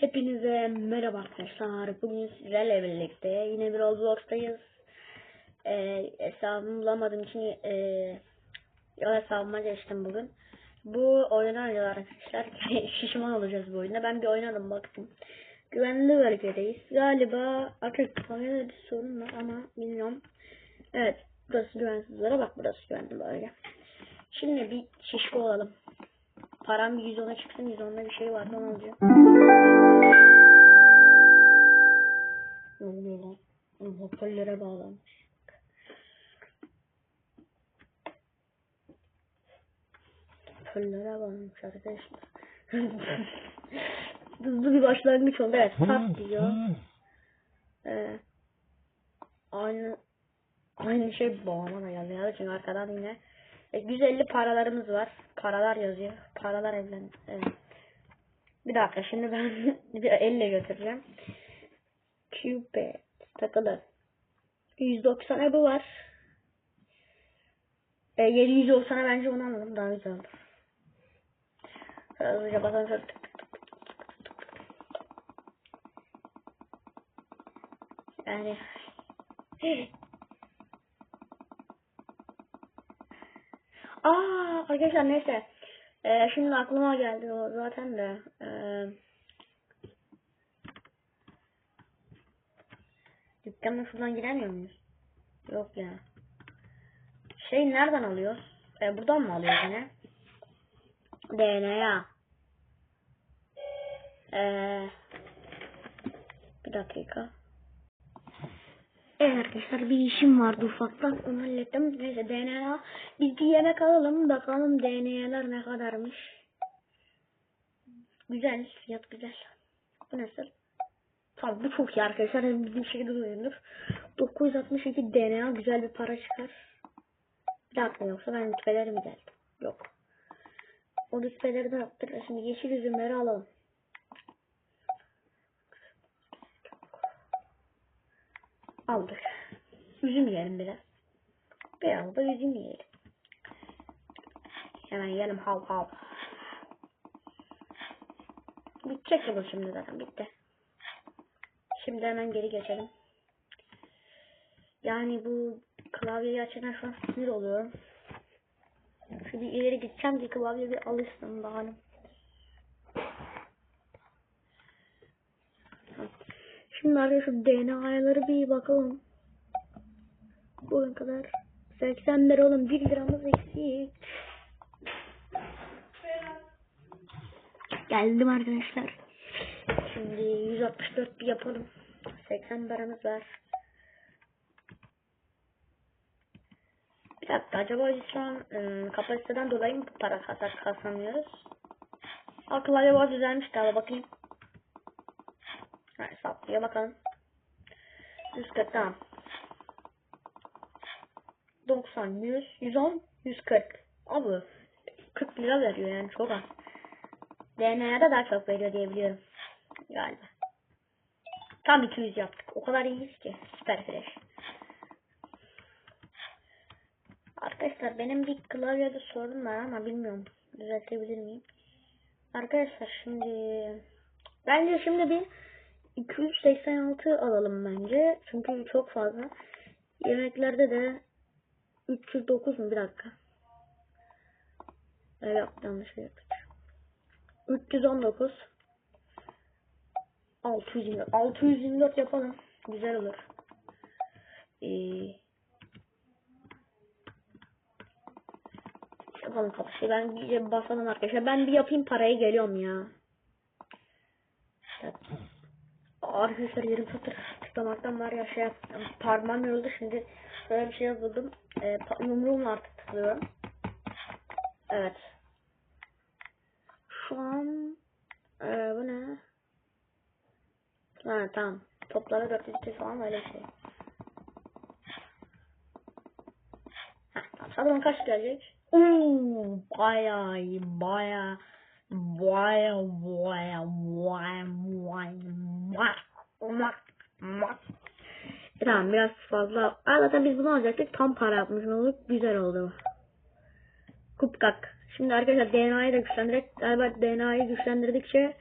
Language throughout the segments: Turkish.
Hepinize merhaba arkadaşlar. Bugün sizlerle birlikte yine bir Roblox'tayız. Ee, hesabımı bulamadığım için e, yol hesabıma geçtim bugün. Bu oyunu oynayacağız arkadaşlar. Şişman olacağız bu oyunda. Ben bir oynadım baktım. Güvenli bölgedeyiz. Galiba artık kamerada bir sorun var ama bilmiyorum. Evet. Burası güvensizlere bak burası güvenli bölge. Şimdi bir şişko olalım. Param bir 110'a çıksın 110'da bir şey vardı onu alacağım. Hoparlöre bağlanmış. Hoparlöre bağlanmış arkadaşlar. Hızlı bir başlangıç oldu. Evet sat diyor. Ee, aynı aynı şey babama da geldi. Çünkü arkadan yine e, 150 paralarımız var. Paralar yazıyor. Paralar evlen. Bir dakika şimdi ben bir elle götüreceğim. Cupid takılı. 190 bu var. E, 790'a bence bunu alalım daha güzel olur. Hızlıca bakalım şöyle. Yani Aa arkadaşlar neyse. Ee, şimdi aklıma geldi o zaten de. Ee, dükkanın şuradan giremiyor muyuz? Yok ya. Şey nereden alıyoruz? Ee, buradan mı alıyoruz yine? DNA. Ee, bir dakika. Evet arkadaşlar bir işim vardı ufaktan onu hallettim. Neyse DNA biz bir yemek alalım bakalım DNA'lar ne kadarmış. Güzel fiyat güzel. Bu nasıl? Tamam bu çok iyi arkadaşlar hem bizim şekilde duyulur. 962 DNA güzel bir para çıkar. Bir dakika yoksa ben rütbeleri mi geldim? Yok. O rütbeleri de yaptır. Şimdi yeşil üzümleri alalım. Aldık. Üzüm yiyelim biraz. Biraz da üzüm yiyelim. Hemen yiyelim hav hav. Bitecek bu şimdi zaten bitti. Şimdi hemen geri geçelim. Yani bu klavyeyi açana şu an sinir oluyorum. Şimdi ileri gideceğim ki klavye bir alışsın bakalım. Şimdi arkadaşlar DNA'ları bir bakalım. Bugün kadar 80 lira oğlum 1 liramız eksik. Geldim arkadaşlar. Şimdi 164 bir yapalım. 80 liramız var. Bir dakika acaba biz şu an ıı, kapasiteden dolayı mı para kasar kasamıyoruz? Akıl acaba düzelmiş galiba bakayım. Ha, hesaplıyor bakalım. 140 tamam. 90, 100, 110, 140. Abi 40 lira veriyor yani çok az. DNA'ya da daha çok veriyor diye biliyorum. Galiba. Tam 200 yaptık. O kadar iyiyiz ki. Süper fresh. Arkadaşlar benim bir klavyede sorun var ama bilmiyorum. Düzeltebilir miyim? Arkadaşlar şimdi bence şimdi bir 286 alalım bence. Çünkü çok fazla. Yemeklerde de 309 mu? Bir dakika. Evet yanlış şey yaptık. 319 624 624 yapalım. Güzel olur. Ee, yapalım kapışı. Ben bir basalım arkadaşlar. Ben bir yapayım parayı geliyorum ya. Evet. Arkadaşlar yarım satır tıklamaktan var ya şey yaptım. Parmağım yoruldu şimdi böyle bir şey yazdım. E, yumruğumla artık tıklıyorum. Evet. Şu an e, bu ne? Ha tamam. Toplara 400 falan öyle bir şey. Sanırım kaç gelecek? Uuu bayağı iyi bayağı Vay vay vay vay vay E Tamam biraz fazla. Aa, zaten biz bunu alacaktık. Tam para yapmış olduk. Güzel oldu. Kupkak. Şimdi arkadaşlar DNA'yı da güçlendirdik. Galiba DNA'yı güçlendirdikçe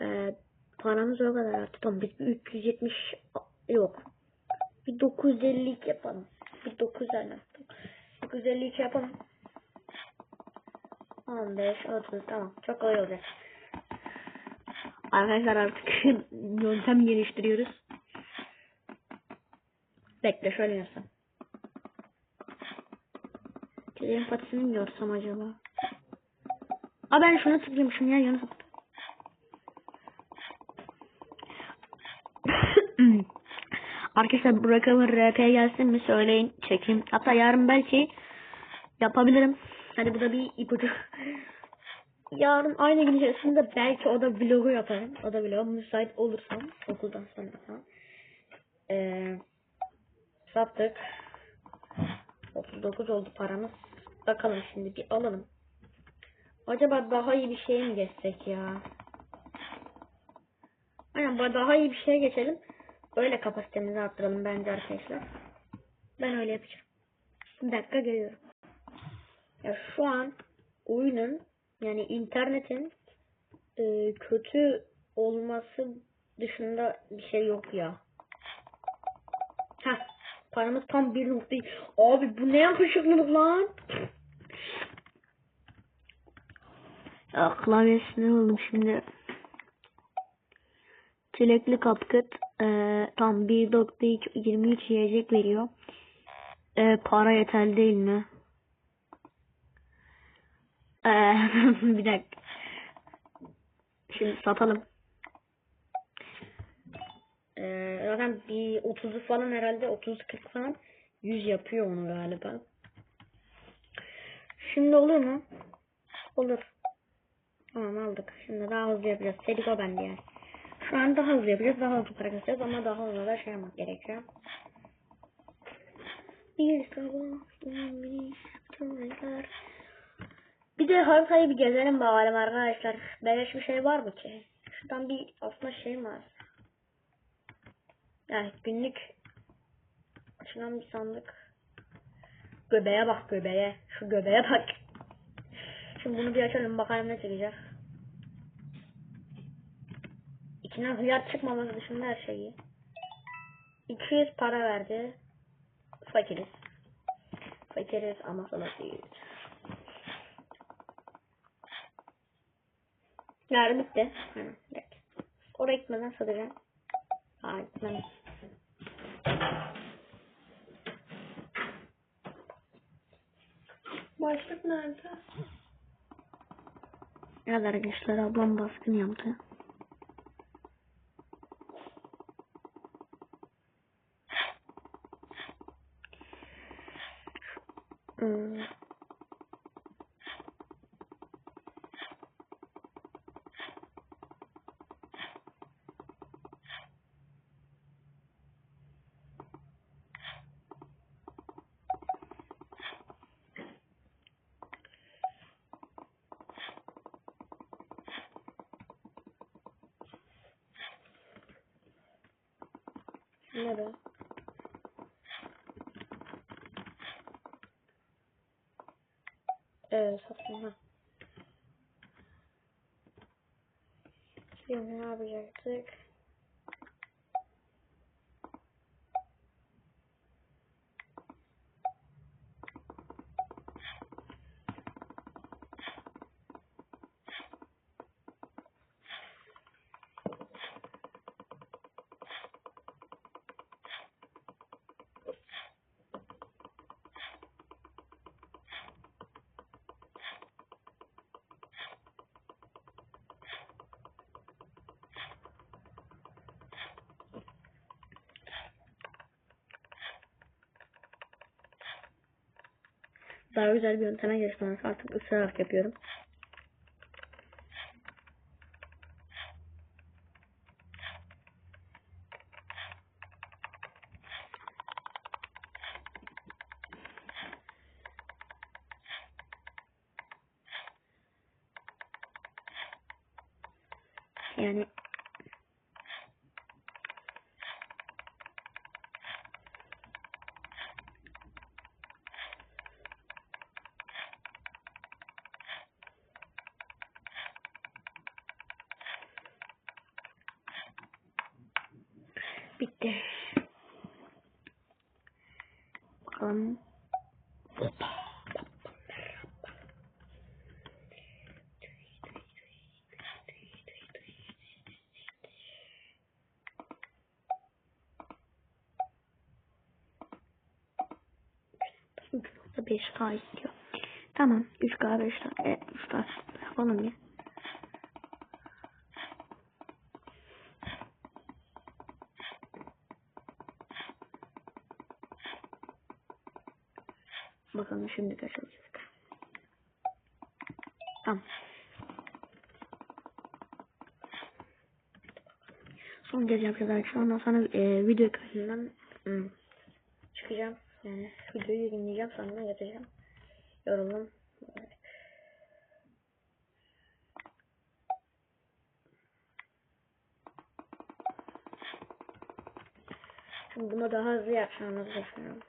e, paramız o kadar arttı. Tamam biz bir 370 yok. Bir 952 yapalım. Bir 950. 952 yapalım. 15, 30 tamam. Çok kolay olacak. Arkadaşlar artık yöntem geliştiriyoruz. Bekle şöyle yapsam. Kedirin patisini mi yorsam acaba? Aa ben şuna tıklıyormuşum ya yanı. Arkadaşlar bırakalım RP gelsin mi söyleyin çekeyim. Hatta yarın belki yapabilirim. Hadi bu da bir ipucu. Yarın aynı gün içerisinde belki o da vlogu yaparım. O da vlog müsait olursam okuldan sonra falan. Ee, sattık. 39 oldu paramız. Bakalım şimdi bir alalım. Acaba daha iyi bir şeye mi geçsek ya? Aynen daha iyi bir şeye geçelim. Öyle kapasitemizi arttıralım bence arkadaşlar. Ben öyle yapacağım. Bir dakika geliyorum. Ya şu an oyunun yani internetin e, kötü olması dışında bir şey yok ya. Heh, paramız tam bir nokta. Abi bu ne yakışıklılık lan? Ya klavyesini oldum şimdi. Çilekli kapkıt e, tam 1.23 yiyecek veriyor. E, para yeterli değil mi? E, bir dakika. Şimdi satalım. E, zaten bir 30'u falan herhalde 30-40 falan 100 yapıyor onu galiba. Şimdi olur mu? Olur. Tamam aldık. Şimdi daha hızlı yapacağız. Sediko bende yani. Şu an daha hızlı yapacağız. Daha hızlı para kasacağız ama daha hızlı da şey yapmak gerekiyor. Bir sabah bir Bir de haritayı bir gezelim bakalım arkadaşlar. Beleş bir şey var mı ki? Şuradan bir aslında şey var. Yani günlük açılan bir sandık. Göbeğe bak göbeğe. Şu göbeğe bak. Şimdi bunu bir açalım bakalım ne çıkacak. İçinden hıyar çıkmaması dışında her şeyi. 200 para verdi. Fakiriz. Fakiriz ama salak değiliz. Yarın bitti. Hı, evet. Oraya gitmeden satacağım. Aa gitmem. Başlık nerede? Evet arkadaşlar ablam baskın yaptı. Hmm. Ne be? Evet sattım ha. Şimdi ne yapacaktık? Daha güzel bir yönteme geçmem artık ısırarak yapıyorum. Yani Bitti. Bakalım. Burada 5K istiyor. Tamam. 3K 5K. E, 3K yapalım ya. Bakalım şimdi olacak. Tamam. Son kez yapacağız arkadaşlar. Ondan sonra e, video kaydından hmm, çıkacağım. Yani videoyu dinleyeceğim sonra yatacağım. Yoruldum. Şimdi bunu daha hızlı yapacağımızı düşünüyorum.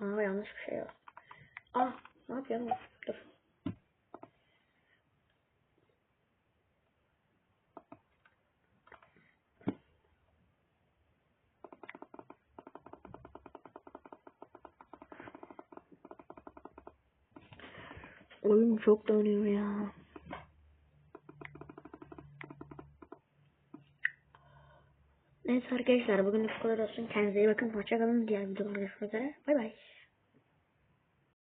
Aa yanlış bir şey var. Ah ne yapıyorum? Dur. Oyun çok dönüyor ya. Neyse arkadaşlar bugünlük bu kadar olsun. Kendinize iyi bakın. Hoşçakalın. Diğer videoda görüşmek üzere. Bay bay.